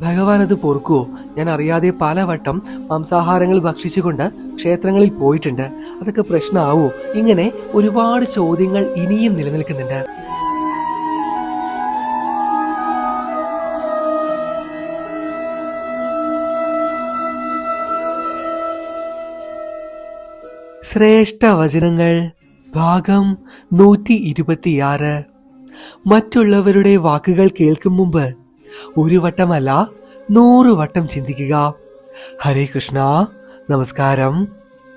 ഭഗവാൻ അത് പൊറുക്കുവോ? ഞാൻ അറിയാതെ പലവട്ടം മാംസാഹാരങ്ങൾ ഭക്ഷിച്ചുകൊണ്ട് ക്ഷേത്രങ്ങളിൽ പോയിട്ടുണ്ട്. അതൊക്കെ പ്രശ്നമാവോ? ഇങ്ങനെ ഒരുപാട് ചോദ്യങ്ങൾ ഇനിയും നിലനിൽക്കുന്നുണ്ട്. ശ്രേഷ്ഠ വചനങ്ങൾ ഭാഗം നൂറ്റി ഇരുപത്തിയാറ് മറ്റുള്ളവരുടെ വാക്കുകൾ കേൾക്കും മുമ്പ് ഒരു വട്ടമല്ല നൂറ് വട്ടം ചിന്തിക്കുക. ഹരേ കൃഷ്ണ നമസ്കാരം.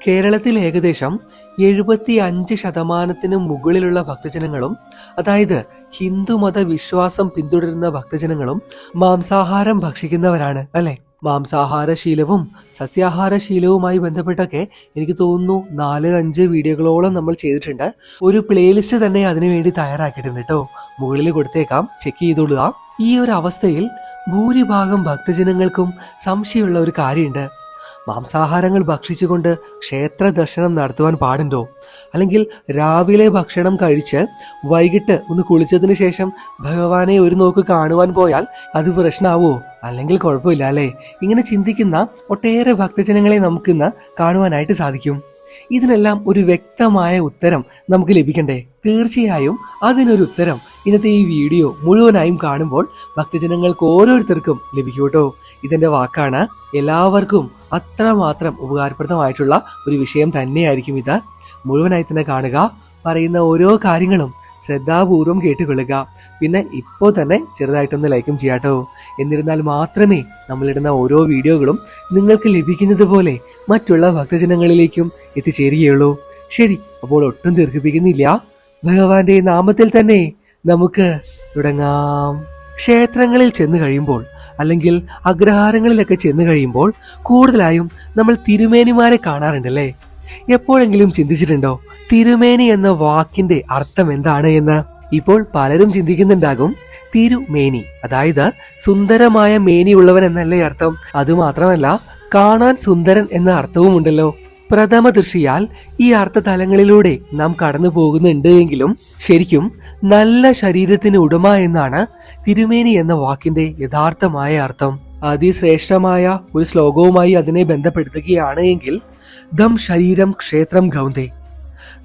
കേരളത്തിൽ ഏകദേശം എഴുപത്തി അഞ്ച് ശതമാനത്തിന് മുകളിലുള്ള ഭക്തജനങ്ങളും അതായത് ഹിന്ദുമത വിശ്വാസം പിന്തുടരുന്ന ഭക്തജനങ്ങളും മാംസാഹാരം ഭക്ഷിക്കുന്നവരാണ് അല്ലെ? മാംസാഹാര ശീലവും സസ്യാഹാര ശീലവുമായി ബന്ധപ്പെട്ടൊക്കെ എനിക്ക് തോന്നുന്നു നാല് അഞ്ച് വീഡിയോകളോളം നമ്മൾ ചെയ്തിട്ടുണ്ട്. ഒരു പ്ലേലിസ്റ്റ് തന്നെ അതിനുവേണ്ടി തയ്യാറാക്കിയിട്ടുണ്ട് കേട്ടോ. മുകളിൽ കൊടുത്തേക്കാം. ചെക്ക് ചെയ്തോളുക. ഈ ഒരു അവസ്ഥയിൽ ഭൂരിഭാഗം ഭക്തജനങ്ങൾക്കും സംശയമുള്ള ഒരു കാര്യമുണ്ട്. മാംസാഹാരങ്ങൾ ഭക്ഷിച്ചുകൊണ്ട് ക്ഷേത്ര ദർശനം നടത്തുവാൻ പാടുണ്ടോ? അല്ലെങ്കിൽ രാവിലെ ഭക്ഷണം കഴിച്ച് വൈകിട്ട് ഒന്ന് കുളിച്ചതിന് ശേഷം ഭഗവാനെ ഒരു നോക്ക് കാണുവാൻ പോയാൽ അത് പ്രശ്നമാവോ അല്ലെങ്കിൽ കുഴപ്പമില്ല അല്ലേ? ഇങ്ങനെ ചിന്തിക്കുന്ന ഒട്ടേറെ ഭക്തജനങ്ങളെ നമുക്കിന്ന് കാണുവാനായിട്ട് സാധിക്കും. ഇതിനെല്ലാം ഒരു വ്യക്തമായ ഉത്തരം നമുക്ക് ലഭിക്കണ്ടേ? തീർച്ചയായും അതിനൊരു ഉത്തരം. ഇന്നത്തെ ഈ വീഡിയോ മുഴുവനായും കാണുമ്പോൾ ഭക്തജനങ്ങൾക്ക് ഓരോരുത്തർക്കും ലഭിക്കും കേട്ടോ. ഇതിന്റെ വാക്കാണ്. എല്ലാവർക്കും അത്രമാത്രം ഉപകാരപ്രദമായിട്ടുള്ള ഒരു വിഷയം തന്നെയായിരിക്കും ഇത്. മുഴുവനായി തന്നെ കാണുക. പറയുന്ന ഓരോ കാര്യങ്ങളും ശ്രദ്ധാപൂർവം കേട്ടുകൊള്ളുക. പിന്നെ ഇപ്പോൾ തന്നെ ചെറുതായിട്ടൊന്ന് ലൈക്കും ചെയ്യാട്ടോ. എന്നിരുന്നാൽ മാത്രമേ നമ്മളിടുന്ന ഓരോ വീഡിയോകളും നിങ്ങൾക്ക് ലഭിക്കുന്നത് പോലെ മറ്റുള്ള ഭക്തജനങ്ങളിലേക്കും എത്തിച്ചേരുകയുള്ളൂ. ശരി അപ്പോൾ ഒട്ടും ദീർഘിപ്പിക്കുന്നില്ല. ഭഗവാന്റെ നാമത്തിൽ തന്നെ നമുക്ക് തുടങ്ങാം. ക്ഷേത്രങ്ങളിൽ ചെന്ന് കഴിയുമ്പോൾ അല്ലെങ്കിൽ അഗ്രഹാരങ്ങളിലൊക്കെ ചെന്ന് കഴിയുമ്പോൾ കൂടുതലായും നമ്മൾ തിരുമേനിമാരെ കാണാറുണ്ടല്ലേ? എപ്പോഴെങ്കിലും ചിന്തിച്ചിട്ടുണ്ടോ? തിരുമേനി എന്ന വാക്കിന്റെ അർത്ഥം എന്താണ് എന്ന്? ഇപ്പോൾ പലരും ചിന്തിക്കുന്നുണ്ടാകും. തിരുമേനി അതായത് സുന്ദരമായ മേനിയുള്ളവൻ എന്നല്ലേ അർത്ഥം. അതുമാത്രമല്ല കാണാൻ സുന്ദരൻ എന്ന അർത്ഥവും ഉണ്ടല്ലോ. പ്രഥമ ദൃഷ്ടിയാൽ ഈ അർത്ഥതലങ്ങളിലൂടെ നാം കടന്നു പോകുന്നുണ്ട് എങ്കിലും ശരിക്കും നല്ല ശരീരത്തിന് ഉടമ എന്നാണ് തിരുമേനി എന്ന വാക്കിന്റെ യഥാർത്ഥമായ അർത്ഥം. അതിശ്രേഷ്ഠമായ ഒരു ശ്ലോകവുമായി അതിനെ ബന്ധപ്പെടുത്തുകയാണ് എങ്കിൽ ദം ശരീരം ക്ഷേത്രം ഗൗന്ദേ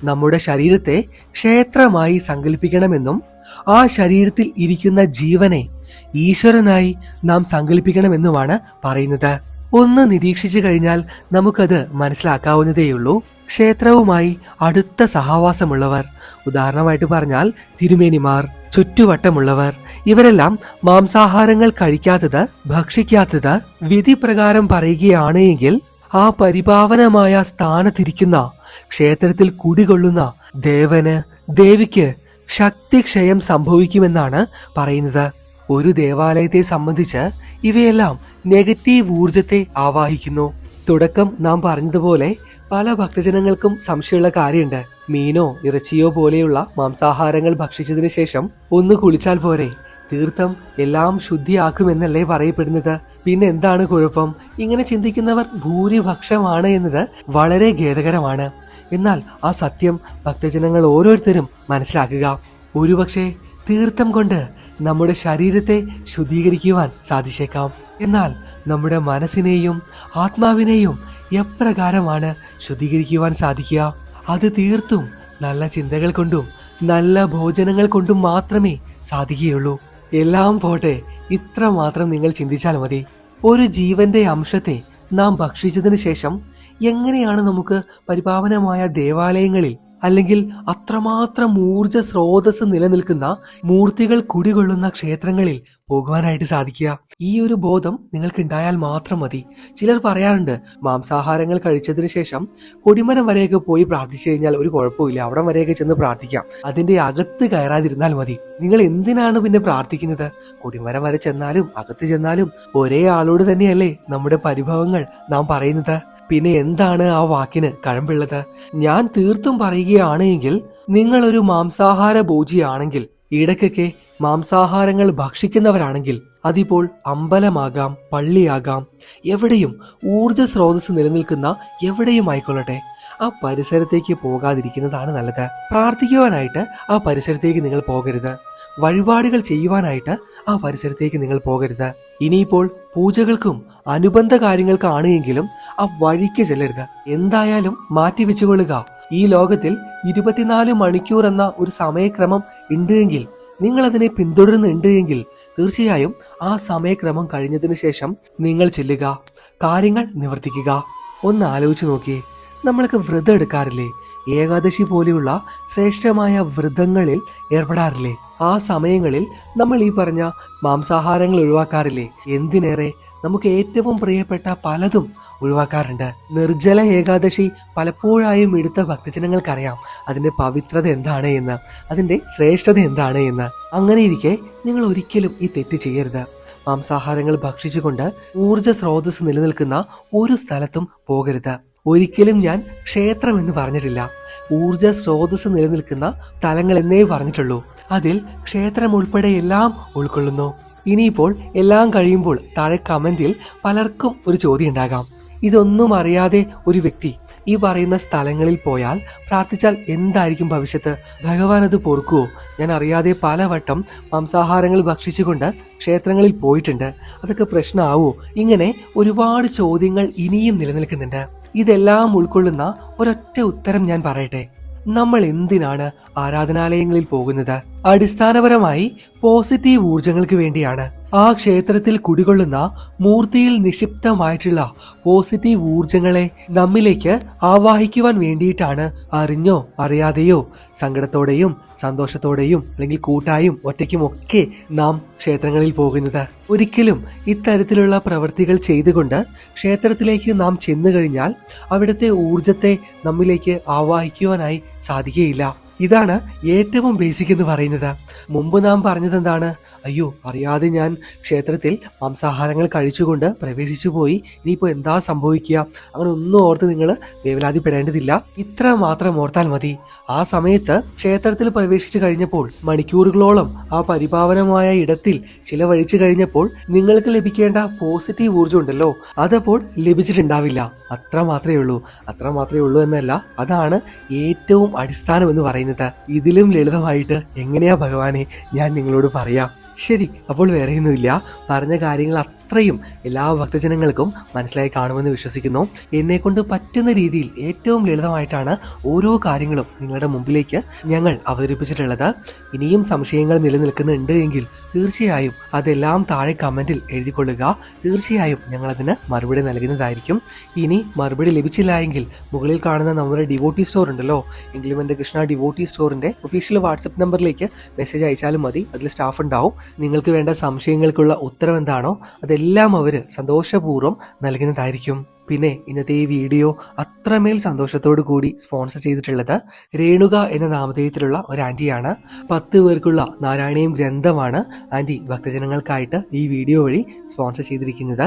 നമ്മുടെ ശരീരത്തെ ക്ഷേത്രമായി സങ്കല്പിക്കണമെന്നും ആ ശരീരത്തിൽ ഇരിക്കുന്ന ജീവനെ ഈശ്വരനായി നാം സങ്കല്പിക്കണമെന്നുമാണ് പറയുന്നത്. ഒന്ന് നിരീക്ഷിച്ചു കഴിഞ്ഞാൽ നമുക്കത് മനസ്സിലാക്കാവുന്നതേയുള്ളൂ. ക്ഷേത്രവുമായി അടുത്ത സഹവാസമുള്ളവർ ഉദാഹരണമായിട്ട് പറഞ്ഞാൽ തിരുമേനിമാർ. ചുറ്റുവട്ടമുള്ളവർ. ഇവരെല്ലാം മാംസാഹാരങ്ങൾ കഴിക്കാത്തത് ഭക്ഷിക്കാത്തത് വിധി പ്രകാരം പറയുകയാണ് എങ്കിൽ ആ പരിപാവനമായ സ്ഥാനത്തിരിക്കുന്ന ക്ഷേത്രത്തിൽ കുടികൊള്ളുന്ന ദേവന് ദേവിക്ക് ശക്തിക്ഷയം സംഭവിക്കുമെന്നാണ് പറയുന്നത്. ഒരു ദേവാലയത്തെ സംബന്ധിച്ച് ഇവയെല്ലാം നെഗറ്റീവ് ഊർജത്തെ ആവാഹിക്കുന്നു. തുടക്കം നാം പറഞ്ഞതുപോലെ പല ഭക്തജനങ്ങൾക്കും സംശയമുള്ള കാര്യമുണ്ട്. മീനോ ഇറച്ചിയോ പോലെയുള്ള മാംസാഹാരങ്ങൾ ഭക്ഷിച്ചതിന് ശേഷം ഒന്ന് കുളിച്ചാൽ പോരെ. തീർത്ഥം എല്ലാം ശുദ്ധിയാക്കുമെന്നല്ലേ പറയപ്പെടുന്നത്. പിന്നെ എന്താണ് കുഴപ്പം? ഇങ്ങനെ ചിന്തിക്കുന്നവർ ഭൂരിപക്ഷമാണ് എന്നത് വളരെ ഖേദകരമാണ്. എന്നാൽ ആ സത്യം ഭക്തജനങ്ങൾ ഓരോരുത്തരും മനസ്സിലാക്കുക. ഒരുപക്ഷെ തീർത്ഥം കൊണ്ട് നമ്മുടെ ശരീരത്തെ ശുദ്ധീകരിക്കുവാൻ സാധിച്ചേക്കാം. എന്നാൽ നമ്മുടെ മനസ്സിനെയും ആത്മാവിനെയും എപ്രകാരമാണ് ശുദ്ധീകരിക്കുവാൻ സാധിക്കുക? അത് തീർത്തും നല്ല ചിന്തകൾ കൊണ്ടും നല്ല ഭോജനങ്ങൾ കൊണ്ടും മാത്രമേ സാധിക്കുകയുള്ളൂ. എല്ലാം പോട്ടെ ഇത്ര മാത്രം നിങ്ങൾ ചിന്തിച്ചാൽ മതി. ഒരു ജീവന്റെ അംശത്തെ നാം ഭക്ഷിച്ചതിന് ശേഷം എങ്ങനെയാണ് നമുക്ക് പരിപാവനമായ ദേവാലയങ്ങളിൽ അല്ലെങ്കിൽ അത്രമാത്രം ഊർജ സ്രോതസ് നിലനിൽക്കുന്ന മൂർത്തികൾ കുടികൊള്ളുന്ന ക്ഷേത്രങ്ങളിൽ പോകുവാനായിട്ട് സാധിക്കുക. ഈ ഒരു ബോധം നിങ്ങൾക്ക് ഉണ്ടായാൽ മാത്രം മതി. ചിലർ പറയാറുണ്ട് മാംസാഹാരങ്ങൾ കഴിച്ചതിന് ശേഷം കൊടിമരം വരെയൊക്കെ പോയി പ്രാർത്ഥിച്ചു കഴിഞ്ഞാൽ ഒരു കുഴപ്പമില്ല. അവിടം വരെയൊക്കെ ചെന്ന് പ്രാർത്ഥിക്കാം. അതിന്റെ അകത്ത് കയറാതിരുന്നാൽ മതി. നിങ്ങൾ എന്തിനാണ് പിന്നെ പ്രാർത്ഥിക്കുന്നത്? കൊടിമരം വരെ ചെന്നാലും അകത്ത് ചെന്നാലും ഒരേ ആളോട് തന്നെയല്ലേ നമ്മുടെ പരിഭവങ്ങൾ നാം പറയുന്നത്? പിന്നെ എന്താണ് ആ വാക്കിന് കഴമ്പുള്ളത്? ഞാൻ തീർത്തും പറയുകയാണ് എങ്കിൽ നിങ്ങളൊരു മാംസാഹാര ഭോജിയാണെങ്കിൽ ഇടയ്ക്കൊക്കെ മാംസാഹാരങ്ങൾ ഭക്ഷിക്കുന്നവരാണെങ്കിൽ അതിപ്പോൾ അമ്പലമാകാം പള്ളിയാകാം എവിടെയും ഊർജ സ്രോതസ് നിലനിൽക്കുന്ന എവിടെയും ആയിക്കൊള്ളട്ടെ ആ പരിസരത്തേക്ക് പോകാതിരിക്കുന്നതാണ് നല്ലത്. പ്രാർത്ഥിക്കുവാനായിട്ട് ആ പരിസരത്തേക്ക് നിങ്ങൾ പോകരുത്. വഴിപാടുകൾ ചെയ്യുവാനായിട്ട് ആ പരിസരത്തേക്ക് നിങ്ങൾ പോകരുത്. ഇനിയിപ്പോൾ പൂജകൾക്കും അനുബന്ധ കാര്യങ്ങൾക്കാണ് എങ്കിലും ആ വഴിക്ക് ചെല്ലരുത്. എന്തായാലും മാറ്റി മാറ്റിവെച്ചുകൊള്ളുക ഈ ലോകത്തിൽ ഇരുപത്തിനാല് മണിക്കൂർ എന്ന ഒരു സമയക്രമം ഉണ്ട് എങ്കിൽ നിങ്ങൾ അതിനെ പിന്തുടരുന്നുണ്ട് എങ്കിൽ തീർച്ചയായും ആ സമയക്രമം കഴിഞ്ഞതിന് ശേഷം നിങ്ങൾ ചെല്ലുക. കാര്യങ്ങൾ നിവർത്തിക്കുക. ഒന്ന് ആലോചിച്ച് നോക്കിയേ. നമ്മളൊക്കെ വ്രതം എടുക്കാറില്ലേ? ഏകാദശി പോലെയുള്ള ശ്രേഷ്ഠമായ വ്രതങ്ങളിൽ ഏർപ്പെടാറില്ലേ? ആ സമയങ്ങളിൽ നമ്മൾ ഈ പറഞ്ഞ മാംസാഹാരങ്ങൾ ഒഴിവാക്കാറില്ലേ? എന്തിനേറെ? നമുക്ക് ഏറ്റവും പ്രിയപ്പെട്ട പലതും ഒഴിവാക്കാറുണ്ട്. നിർജല ഏകാദശി പലപ്പോഴായും എടുത്ത ഭക്തജനങ്ങൾക്കറിയാം അതിന്റെ പവിത്രത എന്താണ് എന്ന് അതിന്റെ ശ്രേഷ്ഠത എന്താണ് എന്ന്. അങ്ങനെ ഇരിക്കെ നിങ്ങൾ ഒരിക്കലും ഈ തെറ്റ് ചെയ്യരുത്. മാംസാഹാരങ്ങൾ ഭക്ഷിച്ചുകൊണ്ട് ഊർജ സ്രോതസ് നിലനിൽക്കുന്ന ഒരു സ്ഥലത്തും പോകരുത്. ഒരിക്കലും ഞാൻ ക്ഷേത്രം എന്ന് പറഞ്ഞിട്ടില്ല. ഊർജ സ്രോതസ് നിലനിൽക്കുന്ന സ്ഥലങ്ങൾ എന്നേ പറഞ്ഞിട്ടുള്ളൂ. അതിൽ ക്ഷേത്രം ഉൾപ്പെടെ എല്ലാം ഉൾക്കൊള്ളുന്നു. ഇനിയിപ്പോൾ എല്ലാം കഴിയുമ്പോൾ താഴെ കമന്റിൽ പലർക്കും ഒരു ചോദ്യം ഉണ്ടാകാം. ഇതൊന്നും അറിയാതെ ഒരു വ്യക്തി ഈ പറയുന്ന സ്ഥലങ്ങളിൽ പോയാൽ പ്രാർത്ഥിച്ചാൽ എന്തായിരിക്കും ഭവിഷ്യത്ത്? ഭഗവാൻ അത് പൊറുക്കുവോ? ഞാൻ അറിയാതെ പലവട്ടം മാംസാഹാരങ്ങൾ ഭക്ഷിച്ചുകൊണ്ട് ക്ഷേത്രങ്ങളിൽ പോയിട്ടുണ്ട്. അതൊക്കെ പ്രശ്നമാവോ? ഇങ്ങനെ ഒരുപാട് ചോദ്യങ്ങൾ ഇനിയും നിലനിൽക്കുന്നുണ്ട്. ഇതെല്ലാം ഉൾക്കൊള്ളുന്ന ഒരൊറ്റ ഉത്തരം ഞാൻ പറയട്ടെ. നമ്മൾ എന്തിനാണ് ആരാധനാലയങ്ങളിൽ പോകുന്നത്? അടിസ്ഥാനപരമായി പോസിറ്റീവ് ഊർജങ്ങൾക്ക് വേണ്ടിയാണ്. ആ ക്ഷേത്രത്തിൽ കുടികൊള്ളുന്ന മൂർത്തിയിൽ നിക്ഷിപ്തമായിട്ടുള്ള പോസിറ്റീവ് ഊർജങ്ങളെ നമ്മിലേക്ക് ആവാഹിക്കുവാൻ വേണ്ടിയിട്ടാണ് അറിഞ്ഞോ അറിയാതെയോ സങ്കടത്തോടെയും സന്തോഷത്തോടെയും അല്ലെങ്കിൽ കൂട്ടായും ഒറ്റയ്ക്കും ഒക്കെ നാം ക്ഷേത്രങ്ങളിൽ പോകുന്നത്. ഒരിക്കലും ഇത്തരത്തിലുള്ള പ്രവൃത്തികൾ ചെയ്തുകൊണ്ട് ക്ഷേത്രത്തിലേക്ക് നാം ചെന്നു കഴിഞ്ഞാൽ അവിടുത്തെ ഊർജത്തെ നമ്മിലേക്ക് ആവാഹിക്കുവാനായി സാധിക്കുകയില്ല. ഇതാണ് ഏറ്റവും ബേസിക് എന്ന് പറയുന്നത്. മുമ്പ് നാം പറഞ്ഞത് എന്താണ് അയ്യോ അറിയാതെ ഞാൻ ക്ഷേത്രത്തിൽ മാംസാഹാരങ്ങൾ കഴിച്ചുകൊണ്ട് പ്രവേശിച്ചു പോയി. ഇനിയിപ്പോൾ എന്താ സംഭവിക്കുക? അങ്ങനെ ഒന്നും ഓർത്ത് നിങ്ങൾ വേവലാതിപ്പെടേണ്ടതില്ല. ഇത്ര മാത്രം ഓർത്താൽ മതി. ആ സമയത്ത് ക്ഷേത്രത്തിൽ പ്രവേശിച്ചു കഴിഞ്ഞപ്പോൾ മണിക്കൂറുകളോളം ആ പരിപാവനമായ ഇടത്തിൽ ചിലവഴിച്ചു കഴിഞ്ഞപ്പോൾ നിങ്ങൾക്ക് ലഭിക്കേണ്ട പോസിറ്റീവ് ഊർജം ഉണ്ടല്ലോ. അതപ്പോൾ ലഭിച്ചിട്ടുണ്ടാവില്ല. അത്ര മാത്രമേ ഉള്ളൂ. അത്ര മാത്രമേ ഉള്ളൂ എന്നല്ല. അതാണ് ഏറ്റവും അടിസ്ഥാനം എന്ന് പറയുന്നത്. ഇതിലും ലളിതമായിട്ട് എങ്ങനെയാ ഭഗവാനെ ഞാൻ നിങ്ങളോട് പറയാം. ശരി അപ്പോൾ വേറെയൊന്നുമില്ല പറഞ്ഞ കാര്യങ്ങൾ അത്രയും എല്ലാ ഭക്തജനങ്ങൾക്കും മനസ്സിലായി കാണുമെന്ന് വിശ്വസിക്കുന്നു. എന്നെ കൊണ്ട് പറ്റുന്ന രീതിയിൽ ഏറ്റവും ലളിതമായിട്ടാണ് ഓരോ കാര്യങ്ങളും നിങ്ങളുടെ മുമ്പിലേക്ക് ഞങ്ങൾ അവതരിപ്പിച്ചിട്ടുള്ളത്. ഇനിയും സംശയങ്ങൾ നിലനിൽക്കുന്നുണ്ട് എങ്കിൽ തീർച്ചയായും അതെല്ലാം താഴെ കമന്റിൽ എഴുതിക്കൊള്ളുക. തീർച്ചയായും ഞങ്ങൾ അതിന് മറുപടി നൽകുന്നതായിരിക്കും. ഇനി മറുപടി ലഭിച്ചില്ല എങ്കിൽ മുകളിൽ കാണുന്ന നമ്മുടെ ഡിവോട്ടി സ്റ്റോർ ഉണ്ടല്ലോ. ഇംഗ്ലിമെന്റ് കൃഷ്ണ ഡിവോട്ടി സ്റ്റോറിന്റെ ഒഫീഷ്യൽ വാട്സപ്പ് നമ്പറിലേക്ക് മെസ്സേജ് അയച്ചാലും മതി. അതിൽ സ്റ്റാഫ് ഉണ്ടാവും. നിങ്ങൾക്ക് വേണ്ട സംശയങ്ങൾക്കുള്ള ഉത്തരം എന്താണോ അതെല്ലാം അവർ സന്തോഷപൂർവം നൽകുന്നതായിരിക്കും. പിന്നെ ഇന്നത്തെ ഈ വീഡിയോ അത്രമേൽ സന്തോഷത്തോടു കൂടി സ്പോൺസർ ചെയ്തിട്ടുള്ളത് രേണുക എന്ന നാമധേയത്തിലുള്ള ഒരു ആന്റിയാണ് പത്ത് പേർക്കുള്ള നാരായണീയം ഗ്രന്ഥമാണ് ആന്റി ഭക്തജനങ്ങൾക്കായിട്ട് ഈ വീഡിയോ വഴി സ്പോൺസർ ചെയ്തിരിക്കുന്നത്.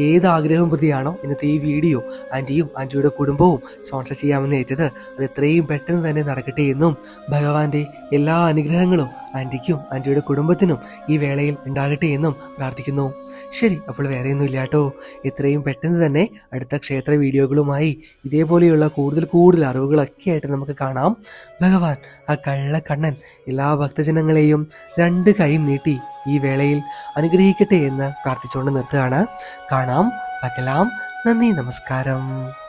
ഏത് ആഗ്രഹം പ്രതിയാണോ ഇന്നത്തെ ഈ വീഡിയോ ആന്റിയും ആന്റിയുടെ കുടുംബവും സ്പോൺസർ ചെയ്യാമെന്ന് ഏറ്റത് അത് എത്രയും പെട്ടെന്ന് തന്നെ നടക്കട്ടെ എന്നും ഭഗവാന്റെ എല്ലാ അനുഗ്രഹങ്ങളും ആന്റിക്കും ആന്റിയുടെ കുടുംബത്തിനും ഈ വേളയിൽ ഉണ്ടാകട്ടെ എന്നും പ്രാർത്ഥിക്കുന്നു. ശരി അപ്പോൾ വേറെയൊന്നും ഇല്ല കേട്ടോ. എത്രയും പെട്ടെന്ന് തന്നെ അടുത്ത ക്ഷേത്ര വീഡിയോകളുമായി ഇതേപോലെയുള്ള കൂടുതൽ കൂടുതൽ അറിവുകളൊക്കെ ആയിട്ട് നമുക്ക് കാണാം. ഭഗവാൻ ആ കള്ളക്കണ്ണൻ എല്ലാ ഭക്തജനങ്ങളെയും രണ്ട് കൈയും നീട്ടി ഈ വേളയിൽ അനുഗ്രഹിക്കട്ടെ എന്ന് പ്രാർത്ഥിച്ചുകൊണ്ട് നിർത്തുകയാണ്. കാണാം പകലാം. നന്ദി നമസ്കാരം.